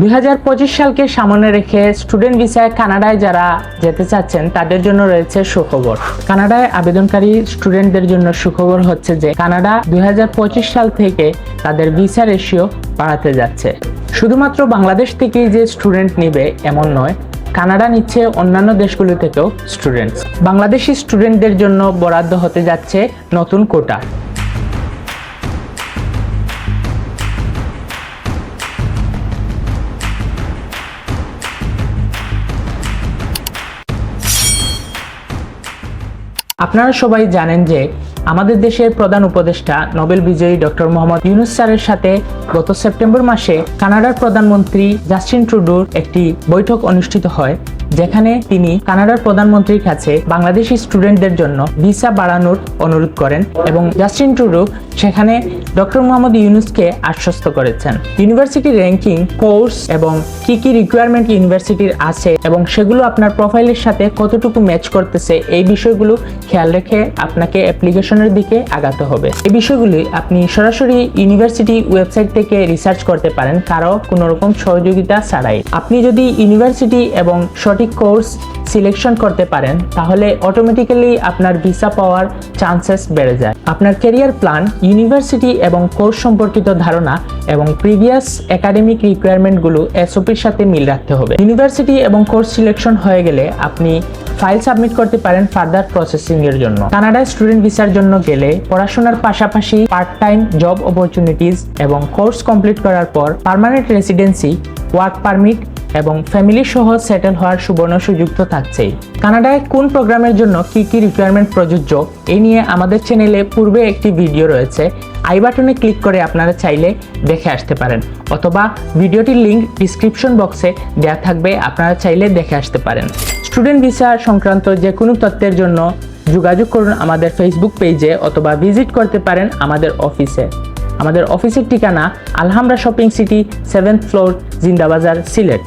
দুই সালকে সামনে রেখে স্টুডেন্ট ভিসায় কানাডায় যারা যেতে চাচ্ছেন, তাদের জন্য রয়েছে সুখবর। কানাডায় আবেদনকারী স্টুডেন্টদের জন্য সুখবর হচ্ছে যে, কানাডা দুই সাল থেকে তাদের ভিসা রেশিও বাড়াতে যাচ্ছে। শুধুমাত্র বাংলাদেশ থেকেই যে স্টুডেন্ট নিবে এমন নয়, কানাডা নিচ্ছে অন্যান্য দেশগুলো থেকেও স্টুডেন্টস। বাংলাদেশি স্টুডেন্টদের জন্য বরাদ্দ হতে যাচ্ছে নতুন কোটা। আপনারা সবাই জানেন যে আমাদের দেশের প্রধান উপদেষ্টা, নোবেল বিজয়ী ডক্টর মোহাম্মদ ইউনুস স্যারের সাথে গত সেপ্টেম্বর মাসে কানাডার প্রধানমন্ত্রী জাস্টিন ট্রুডোর একটি বৈঠক অনুষ্ঠিত হয়। যেখানে তিনি কানাডার প্রধানমন্ত্রীর কাছে বাংলাদেশি স্টুডেন্টদের জন্য ভিসা বাড়ানোর অনুরোধ করেন এবং জাস্টিন ট্রুডো সেখানে ডক্টর মোহাম্মদ ইউনুসকে আশ্বস্ত করেছেন। ইউনিভার্সিটি র্যাঙ্কিং, কোর্স এবং কি কি রিকোয়ারমেন্ট ইউনিভার্সিটির আছে এবং সেগুলো আপনার প্রোফাইলের সাথে কতটুকু ম্যাচ করতেছে এই বিষয়গুলো খেয়াল রেখে আপনাকে অ্যাপ্লিকেশনের দিকে আগাতে হবে। এই বিষয়গুলি আপনি সরাসরি ইউনিভার্সিটি ওয়েবসাইট থেকে রিসার্চ করতে পারেন, কারও কোনো রকম সহযোগিতা ছাড়াই। আপনি যদি ইউনিভার্সিটি এবং সঠিক কোর্স সিলেকশন করতে পারেন, তাহলে অটোমেটিক্যালি আপনার ভিসা পাওয়ার চান্সেস বেড়ে যায়। আপনার ক্যারিয়ার প্ল্যান ইউনিভার্সিটি এবং কোর্স সম্পর্কিত ধারণা এবং প্রিভিয়াস একাডেমিক রিকোয়ারমেন্টগুলো এসওপির সাথে মিল রাখতে হবে। ইউনিভার্সিটি এবং কোর্স সিলেকশন হয়ে গেলে আপনি ফাইল সাবমিট করতে পারেন ফার্দার প্রসেসিং এর জন্য। কানাডায় স্টুডেন্ট ভিসার জন্য গেলে পড়াশোনার পাশাপাশি পার্ট টাইম জব অপরচুনিটিস এবং কোর্স কমপ্লিট করার পর পার্মানেন্ট রেসিডেন্সি ওয়ার্ক পারমিট এবং ফ্যামিলি সহ সেটেল হওয়ার সুবর্ণ সুযোগ তো থাকছেই। কানাডায় কোন প্রোগ্রামের জন্য কি কি রিকোয়ারমেন্ট প্রযোজ্য এই নিয়ে আমাদের চ্যানেলে পূর্বে একটি ভিডিও রয়েছে। আই বাটনে ক্লিক করে আপনারা চাইলে দেখে আসতে পারেন, অথবা ভিডিওটির লিঙ্ক ডিসক্রিপশন বক্সে দেওয়া থাকবে, আপনারা চাইলে দেখে আসতে পারেন। স্টুডেন্ট ভিসা সংক্রান্ত যে কোনো তথ্যের জন্য যোগাযোগ করুন আমাদের ফেসবুক পেজে অথবা ভিজিট করতে পারেন আমাদের অফিসে আমাদের অফিসের ঠিকানা Alhamra shopping city seventh floor Zindabazar, Sylhet.